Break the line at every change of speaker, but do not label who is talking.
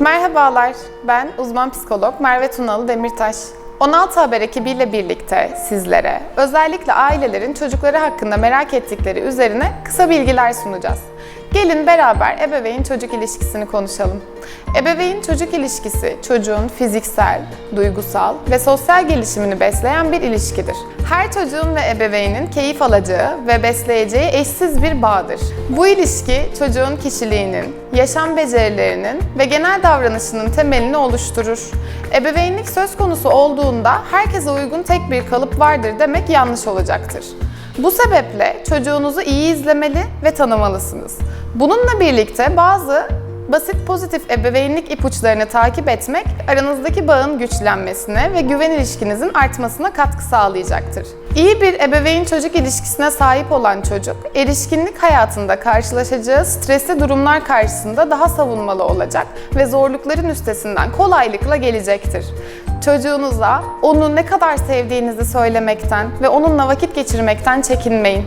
Merhabalar, ben uzman psikolog Merve Tunalı Demirtaş. 16 Haber ekibiyle birlikte sizlere özellikle ailelerin çocukları hakkında merak ettikleri üzerine kısa bilgiler sunacağız. Gelin beraber ebeveyn çocuk ilişkisini konuşalım. Ebeveyn çocuk ilişkisi çocuğun fiziksel, duygusal ve sosyal gelişimini besleyen bir ilişkidir. Her çocuğun ve ebeveynin keyif alacağı ve besleyeceği eşsiz bir bağdır. Bu ilişki çocuğun kişiliğinin, yaşam becerilerinin ve genel davranışının temelini oluşturur. Ebeveynlik söz konusu olduğunda herkese uygun tek bir kalıp vardır demek yanlış olacaktır. Bu sebeple çocuğunuzu iyi izlemeli ve tanımalısınız. Bununla birlikte bazı basit pozitif ebeveynlik ipuçlarını takip etmek aranızdaki bağın güçlenmesine ve güven ilişkinizin artmasına katkı sağlayacaktır. İyi bir ebeveyn çocuk ilişkisine sahip olan çocuk, erişkinlik hayatında karşılaşacağı stresli durumlar karşısında daha savunmalı olacak ve zorlukların üstesinden kolaylıkla gelecektir. Çocuğunuza onu ne kadar sevdiğinizi söylemekten ve onunla vakit geçirmekten çekinmeyin.